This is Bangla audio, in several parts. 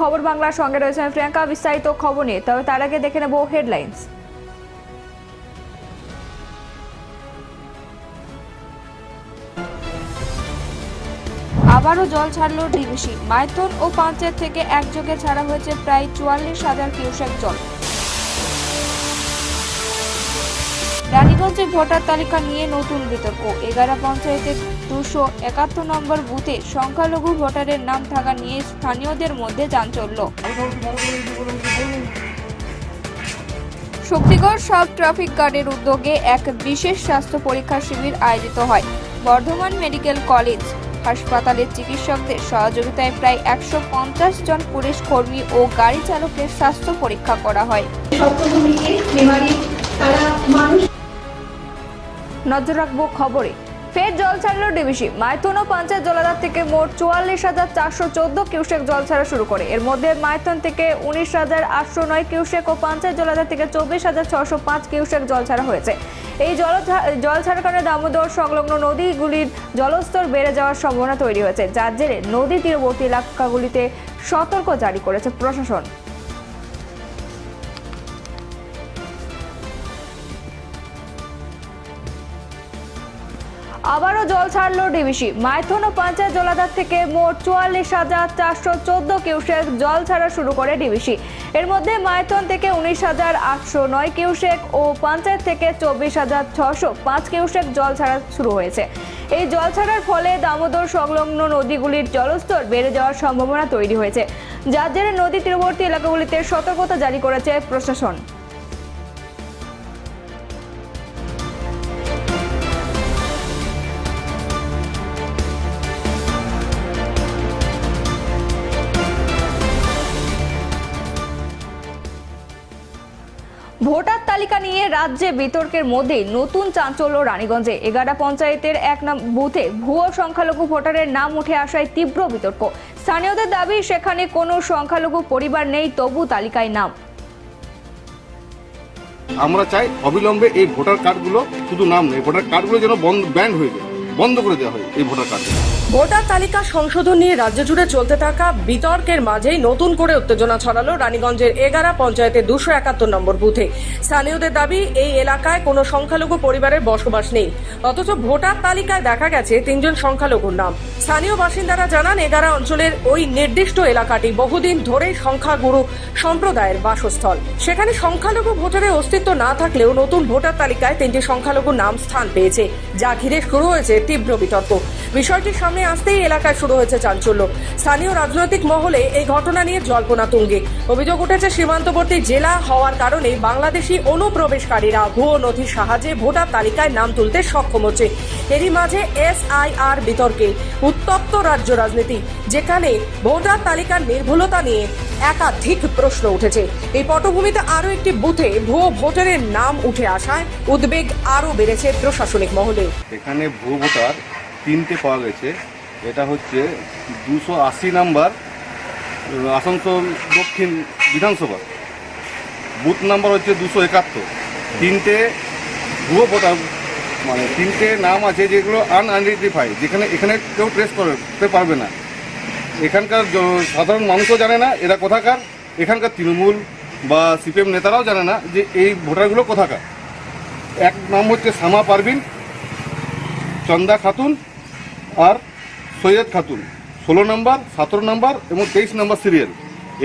খবর বাংলার সঙ্গে রয়েছে আমি প্রিয়াঙ্কা, বিস্তারিত খবর নিয়ে। তবে তার আগে দেখে নেব হেডলাইন্স আবারও জল ছাড়ল ডিভিসি। মাইথন ও পাঞ্চের থেকে একযোগে ছাড়া হয়েছে প্রায় চুয়াল্লিশ হাজার কিউসেক জল। রানীগঞ্জে ভোটার তালিকা নিয়ে নতুন বিতর্ক। এগারো পঞ্চায়েতের দুশো একাত্তর নম্বর বুথে সংখ্যালঘু ভোটারের নাম থাকা নিয়ে স্থানীয়দের মধ্যে চাঞ্চল্য। শক্তিগড় সব ট্রাফিক গার্ডের উদ্যোগে এক বিশেষ স্বাস্থ্য পরীক্ষা শিবির আয়োজিত হয়। বর্ধমান মেডিকেল কলেজ হাসপাতালের চিকিৎসকদের সহযোগিতায় প্রায় একশো পঞ্চাশ জন পুলিশ কর্মী ও গাড়ি চালকের স্বাস্থ্য পরীক্ষা করা হয়। নজর রাখব খবরে। ফের জল ছাড়লো ডিবিসি। মাইথন ও পাঞ্চায়েত জলাধার থেকে মোট চুয়াল্লিশ হাজার চারশো চোদ্দ কিউসেক জল ছাড়া শুরু করে। এর মধ্যে মাইথন থেকে উনিশ হাজার আটশো নয় কিউসেক ও পাঞ্চায়েত জলাধার থেকে চব্বিশ হাজার ছশো পাঁচ কিউসেক জল ছাড়া হয়েছে। এই জল জল ছাড়ার কারণে দামোদর সংলগ্ন নদীগুলির জলস্তর বেড়ে যাওয়ার সম্ভাবনা তৈরি হয়েছে। যার জেরে নদী তীরবর্তী এলাকাগুলিতে সতর্ক জারি করেছে প্রশাসন। আবারও জল ছাড়লো ডিবিসি। মাইথন ও পঞ্চায়েত জলাধার থেকে মোট চুয়াল্লিশ হাজার চারশো চোদ্দ কিউসেক জল ছাড়া শুরু করে ডিবিসি। এর মধ্যে মাইথন থেকে উনিশ হাজার আটশো নয় কিউসেক ও পঞ্চায়েত থেকে চব্বিশ হাজার ছশো পাঁচ কিউসেক জল ছাড়া শুরু হয়েছে। এই জল ছাড়ার ফলে দামোদর সংলগ্ন নদীগুলির জলস্তর বেড়ে যাওয়ার সম্ভাবনা তৈরি হয়েছে। যার জেরে নদী তীরবর্তী এলাকাগুলিতে সতর্কতা জারি করেছে প্রশাসন। ভোটার তালিকা নিয়ে রাজ্যে বিতর্কের মধ্যেই নতুন চাঞ্চল্য রানীগঞ্জে। এগারো পঞ্চায়েতের এক নাম বুথে ভুয়ো সংখ্যালঘু ভোটারের নাম উঠে আসায় তীব্র বিতর্ক। স্থানীয়দের দাবি, সেখানে কোনো সংখ্যালঘু পরিবার নেই, তবু তালিকায় নাম। আমরা চাই অবিলম্বে এই ভোটার কার্ডগুলো শুধু নাম নেই ভোটার কার্ডগুলো যেন বন্ধ ব্যান্ড হয়ে যায়। বন্ধ করে দেওয়া হয় এই ভোটার কার্ড। ভোটার তালিকা সংশোধন নিয়ে রাজ্য জুড়ে চলতে থাকা বিতর্কের মাঝেই নতুন করে উত্তেজনা ছড়ালো রানীগঞ্জের এগারা পঞ্চায়েতের দুশো একাত্তর নম্বর বুথে। স্থানীয়দের দাবি, এই এলাকায় কোনো সংখ্যালঘু পরিবারের বসবাস নেই। অথচ ভোটার তালিকায় দেখা গেছে তিনজন সংখ্যালঘুর নাম। স্থানীয় বাসিন্দারা জানান, এগারা অঞ্চলের ওই নির্দিষ্ট এলাকাটি বহুদিন ধরে সংখ্যাগুরু সম্প্রদায়ের বাসস্থল। সেখানে সংখ্যালঘু ভোটারের অস্তিত্ব না থাকলেও নতুন ভোটার তালিকায় তিনটি সংখ্যালঘু নাম স্থান পেয়েছে। যা ঘিরে শুরু হয়েছে তীব্র বিতর্ক। বিষয়টি সামনে আসতেই এলাকায় শুরু হয়েছে চাঞ্চল্য। স্থানীয় রাজনৈতিক মহলে এই ঘটনা নিয়ে জল্পনা তুঙ্গে। অভিযোগ উঠেছে, সীমান্তবর্তী জেলা হওয়ার কারণে বাংলাদেশি অনুপ্রবেশকারীরা ভুয়ো নথির সাহায্যে ভোটার তালিকায় নাম তুলতে সক্ষম হচ্ছে। এরই মাঝে এসআইআর বিতর্কে উত্তপ্ত রাজ্য রাজনীতি, যেখানে ভোটার তালিকার নির্ভুলতা নিয়ে একাধিক প্রশ্ন উঠেছে। এই পটভূমিতে আরও একটি বুথে ভুয়ো ভোটারের নাম উঠে আসায় উদ্বেগ আরও বেড়েছে প্রশাসনিক মহলে। এখানে ভুয়ো ভোটার তিনটে পাওয়া গেছে। এটা হচ্ছে দুশো আশি নাম্বার আসানসোল দক্ষিণ বিধানসভা। বুথ নাম্বার হচ্ছে দুশো একাত্তর। তিনটে ভুয়ো ভোটার মানে তিনটে নাম আছে যেগুলো আনআইডেন্টিফাই যেখানে এখানে কেউ ট্রেস করতে পারবে না। এখানকার সাধারণ মানুষও জানে না এরা কোথাকার। এখানকার তৃণমূল বা সিপিএম নেতারাও জানে না যে এই ভোটারগুলো কোথাকার। এক নাম হচ্ছে সামা পারভিন, চন্দা খাতুন আর সৈয়দ খাতুন। ষোলো নম্বর, সতেরো নম্বর এবং তেইশ নম্বর সিরিয়াল।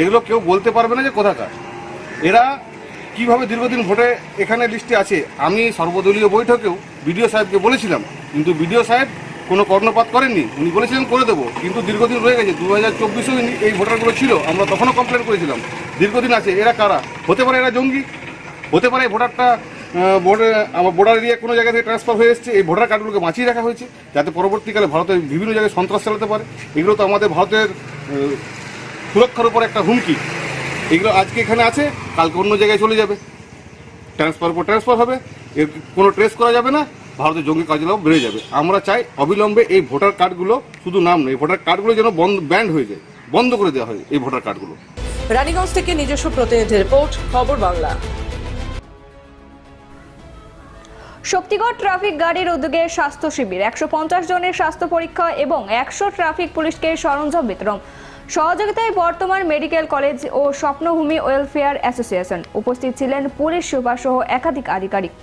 এগুলো কেউ বলতে পারবে না যে কোথাকার। এরা কীভাবে দীর্ঘদিন ভোটে এখানে লিস্টে আছে? আমি সর্বদলীয় বৈঠকেও বিডিও সাহেবকে বলেছিলাম, কিন্তু বিডিও সাহেব কোনো কর্ণপাত করেননি, উনি বলেছিলেন করে দেবো, কিন্তু দীর্ঘদিন রয়ে গেছে, দু হাজার চব্বিশেও এই ভোটারগুলো ছিল, আমরা তখনও কমপ্লেন করেছিলাম। দীর্ঘদিন আছে, এরা কারা? হতে পারে এরা জঙ্গি, হতে পারে ভোটারটা বোর্ডে, আমার বর্ডার এরিয়া কোনো জায়গা থেকে ট্রান্সফার হয়ে এসছে, এই ভোটার কার্ডগুলোকে বাঁচিয়ে রাখা হয়েছে, যাতে পরবর্তীকালে ভারতের বিভিন্ন জায়গায় সন্ত্রাস চালাতে পারে। এগুলো তো আমাদের ভারতের সুরক্ষার উপর একটা হুমকি। এগুলো আজকে এখানে আছে, কালকে অন্য জায়গায় চলে যাবে। ট্রান্সফার উপর ট্রান্সফার হবে, এর কোনো ট্রেস করা যাবে না। ভারতের জঙ্গি কার্যকলাপ বেড়ে যাবে। আমরা চাই অবিলম্বে এই ভোটার কার্ডগুলো শুধু নাম নেই ভোটার কার্ডগুলো যেন বন্ধ ব্যান্ড হয়ে যায় বন্ধ করে দেওয়া হয় এই ভোটার কার্ডগুলো। রানীগঞ্জ থেকে নিজস্ব প্রতিনিধি রিপোর্ট খবর বাংলা। শক্তিগড় ট্রাফিক গাড়ির উদ্যোগে স্বাস্থ্য শিবির একশো পঞ্চাশ জনের স্বাস্থ্য পরীক্ষা এবং একশো ট্রাফিক পুলিশকে সরঞ্জাম বিতরণ। সহযোগিতায় বর্তমান মেডিকেল কলেজ ও স্বপ্নভূমি ওয়েলফেয়ার অ্যাসোসিয়েশন। উপস্থিত ছিলেন পুলিশ সুপার সহ একাধিক আধিকারিক।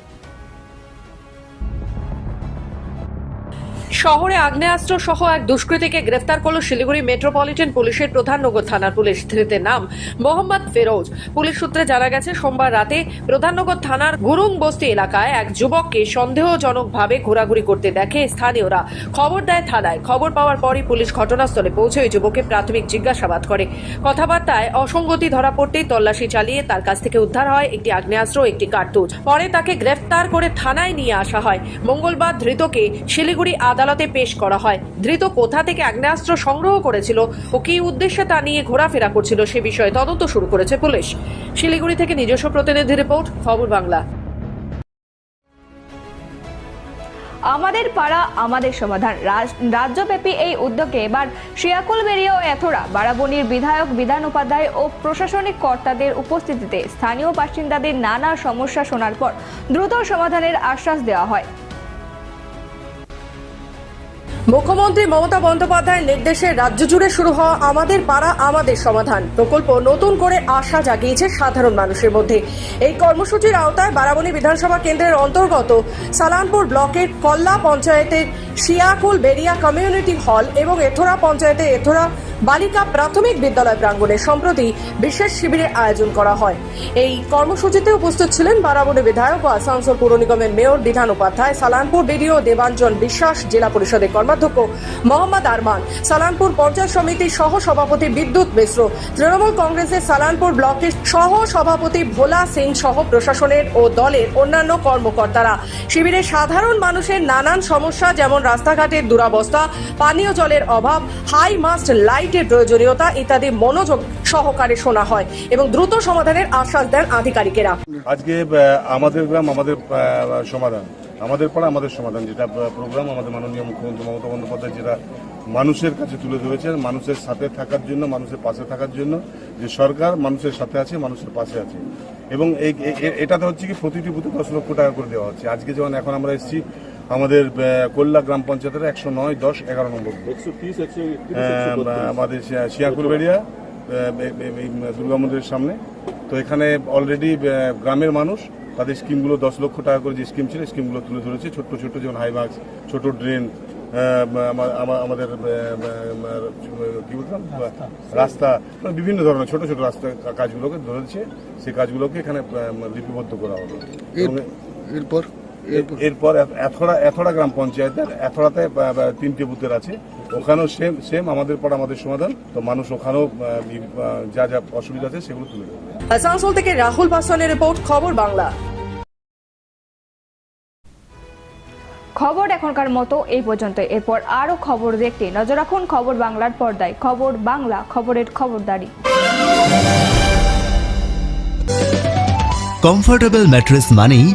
শহরে আগ্নেয়াস্ত্র সহ এক দুষ্কৃতীকে গ্রেফতার করল শিলিগুড়ি মেট্রোপলিটন পুলিশের প্রধান নগর থানার পুলিশ। ধৃতের নাম মোহাম্মদ ফেরোজ। পুলিশ সূত্রে জানা গেছে, সোমবার রাতে প্রধাননগর থানার গুরুং বস্তি এলাকায় এক যুবককে সন্দেহজনকভাবে ঘোরাঘুরি করতে দেখে স্থানীয়রা খবর দেয় থানায়। খবর পাওয়ার পরই পুলিশ ঘটনাস্থলে পৌঁছে ওই যুবককে প্রাথমিক জিজ্ঞাসাবাদ করে। কথাবার্তায় অসঙ্গতি ধরা পড়তেই তল্লাশি চালিয়ে তার কাছ থেকে উদ্ধার হয় একটি আগ্নেয়াস্ত্র একটি কার্তুজ। পরে তাকে গ্রেফতার করে থানায় নিয়ে আসা হয়। মঙ্গলবার ধৃতকে শিলিগুড়ি আদালতে পেশ করা হয়। ধৃত কোথা থেকে আগ্নেয়াস্ত্র সংগ্রহ করেছিল ও কী উদ্দেশ্যে তা নিয়ে ঘোরাফেরা করছিল সে বিষয়ে তদন্ত শুরু করেছে পুলিশ। শিলিগুড়ি থেকে নিজস্ব প্রতিনিধি রিপোর্ট, খবর বাংলা। আমাদের পাড়া, আমাদের সমাধান। রাজ- রাজ্যব্যাপী এই উদ্যোগে এবার শিয়াকুলবেরিয়া ও এথোরা, বারাবণীর বিধায়ক, বিধান উপাধ্যায় ও প্রশাসনিক কর্তাদের উপস্থিতিতে স্থানীয় বাসিন্দাদের নানা সমস্যা শোনার পর দ্রুত সমাধানের আশ্বাস দেওয়া হয়। মুখ্যমন্ত্রী মমতা বন্দ্যোপাধ্যায়ের নির্দেশে রাজ্য জুড়ে শুরু হওয়া আমাদের পাড়া, আমাদের সমাধান। প্রকল্প নতুন করে আশা জাগিয়েছে সাধারণ মানুষের মধ্যে। এই কর্মসূচির আওতায় বারাবণী বিধানসভা কেন্দ্রের অন্তর্গত সালানপুর ব্লকের কল্লা পঞ্চায়েতের শিয়াকুল বেরিয়া কমিউনিটি হল এবং এথোরা পঞ্চায়েতের এথোরা বালিকা প্রাথমিক বিদ্যালয় প্রাঙ্গণে সম্প্রতি বিশেষ শিবিরের আয়োজন করা হয়। এই কর্মসূচিতে উপস্থিত ছিলেন বারাবণী বিধায়ক ও আসানসোল পৌর নিগমের মেয়র বিধান উপাধ্যায়, সালানপুর বিডিও দেবাঞ্জন বিশ্বাস, জেলা পরিষদের কর্মাধ্যক্ষ মোহাম্মদ আরমান, সালানপুর পঞ্চায়েত সমিতির সহ সভাপতি বিদ্যুৎ মিশ্র, তৃণমূল কংগ্রেসের সালানপুর ব্লকের সহ সভাপতি ভোলা সিং সহ প্রশাসনের ও দলের অন্যান্য কর্মকর্তারা। শিবিরে সাধারণ মানুষের নানান সমস্যা, যেমন রাস্তাঘাটের দুরাবস্থা, পানীয় জলের অভাব হাই মাস্ট লাইটের প্রয়োজনীয়তা ইত্যাদি মনোযোগ সহকারে শোনা হয় এবং দ্রুত সমাধানের আশ্বাস দেন আধিকারিকেরা। আজকে আমাদের গ্রাম আমাদের সমাধান। আমাদের পাড়া আমাদের সমাধান, যেটা প্রোগ্রাম আমাদের মাননীয় মুখ্যমন্ত্রী মমতা বন্দ্যোপাধ্যায় যেটা মানুষের কাছে তুলে ধরেছেন, মানুষের সাথে থাকার জন্য, মানুষের পাশে থাকার জন্য, যে সরকার মানুষের সাথে আছে, মানুষের পাশে আছে। এবং এটাতে হচ্ছে কি, প্রতিটি বুথে দশ লক্ষ টাকা করে দেওয়া হচ্ছে। আজকে যেমন এখন আমরা এসেছি আমাদের কল্লা গ্রাম পঞ্চায়েতের একশো নয় দশ এগারো নম্বর আমাদের শিয়া- শিয়াকুলবেড়িয়া দুর্গা মন্দিরের সামনে। তো এখানে অলরেডি গ্রামের মানুষ তাদের স্কিমগুলো দশ লক্ষ টাকা করে যে স্কিম ছিল স্কিমগুলো তুলে ধরেছে। ছোট্ট ছোট্ট যেমন হাইমার্কস ছোট ড্রেন আমাদের কি বলতাম? রাস্তা। মানে বিভিন্ন ধরনের ছোট ছোট রাস্তা কাজগুলোকে ধরেছে। সেই কাজগুলোকে এখানে লিপিবদ্ধ করা হবে। এরপর? এর- এরপর এথ- এথোড়া এথোড়া গ্রাম পঞ্চায়েতের এথোড়াতে তিনটে বুথের আছে। ওখানেও সেম সেম আমাদের পর আমাদের সমাধান। তো মানুষ ওখানেও যা যা অসুবিধা আছে সেগুলো তুলে দেবে। আসানসোল থেকে রাহুল পাসওয়ানের রিপোর্ট খবর বাংলা। খবর এখনকার মতো এই পর্যন্ত। এরপর আরও খবর দেখতে নজর রাখুন খবর বাংলার পর্দায়। খবর বাংলা খবরের খবরদারি। কমফোর্টেবল ম্যাট্রেস মানেই